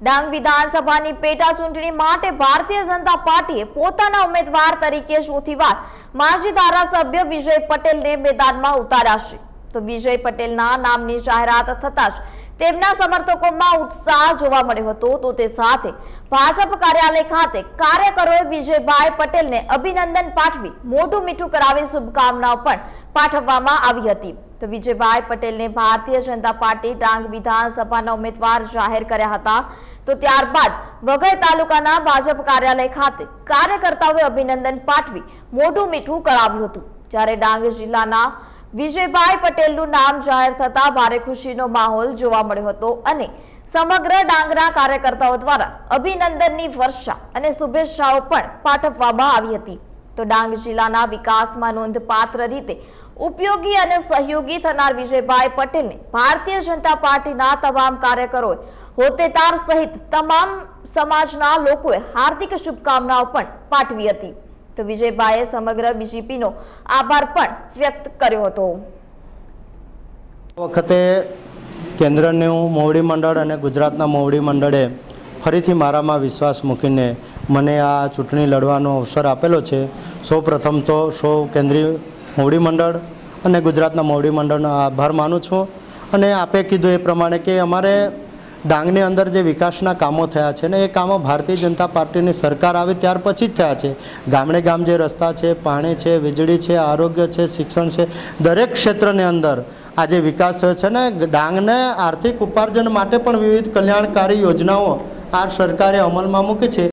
ડાંગ વિધાનસભાની પેટા ચૂંટણી માટે ભારતીય જનતા પાર્ટીએ પોતાના ઉમેદવાર તરીકે ચોથી વાર માજી ધારાસભ્ય વિજય પટેલને મેદાનમાં ઉતાર્યા છે. તો વિજય પટેલના નામની જાહેરાત થતાં જ તેમના સમર્થકોમાં ઉત્સાહ જોવા મળ્યો હતો. તો તે સાથે ભાજપ કાર્યાલય ખાતે કાર્યકરોએ વિજયભાઈ પટેલને અભિનંદન પાઠવી મોઢું મીઠું કરાવી શુભકામનાઓ પણ પાઠવવામાં આવી હતી. તો વિજયભાઈ પટેલને ભારતીય જનતા પાર્ટી ડાંગ વિધાનસભાના ઉમેદવાર જાહેર કર્યા હતા. તો ત્યારબાદ વઘઈ તાલુકાના ભાજપ કાર્યાલય ખાતે કાર્યકર્તાઓએ અભિનંદન પાઠવી મોઢું મીઠું કરાવ્યું હતું. જ્યારે ડાંગ જિલ્લાના વિજયભાઈ પટેલનું નામ જાહેર થતા ભારે ખુશીનો માહોલ જોવા મળ્યો હતો અને સમગ્ર ડાંગના કાર્યકર્તાઓ દ્વારા અભિનંદનની વર્ષા અને શુભેચ્છાઓ પણ પાઠવવામાં આવી હતી. તો ડાંગ જિલ્લાના વિકાસમાં નોંધપાત્ર રીતે ઉપયોગી અને સહયોગી થનાર વિજયભાઈ પટેલને ભારતીય જનતા પાર્ટીના તમામ કાર્યકરોએ હોદ્દેદાર સહિત તમામ સમાજના લોકોએ હાર્દિક શુભકામનાઓ પણ પાઠવી હતી. તો વિજયભાઈએ સમગ્ર બીજેપીનો આભાર પણ વ્યક્ત કર્યો હતો. વખતે કેન્દ્રનું મોવડી મંડળ અને ગુજરાતના મોવડી મંડળે ફરીથી મારામાં વિશ્વાસ મૂકીને મને આ ચૂંટણી લડવાનો અવસર આપેલો છે. સૌ પ્રથમ તો સૌ કેન્દ્રીય મોવડી મંડળ અને ગુજરાતના મોવડી મંડળનો આભાર માનું છું અને આપે કીધું એ પ્રમાણે કે અમારે ડાંગની અંદર જે વિકાસના કામો થયા છે ને એ કામો ભારતીય જનતા પાર્ટીની સરકાર આવી ત્યાર પછી જ થયા છે. ગામડે ગામ જે રસ્તા છે, પાણી છે, વીજળી છે, આરોગ્ય છે, શિક્ષણ છે, દરેક ક્ષેત્રની અંદર આજે વિકાસ થયો છે ને ડાંગને આર્થિક ઉપાર્જન માટે પણ વિવિધ કલ્યાણકારી યોજનાઓ આ સરકારે અમલમાં મૂકી છે.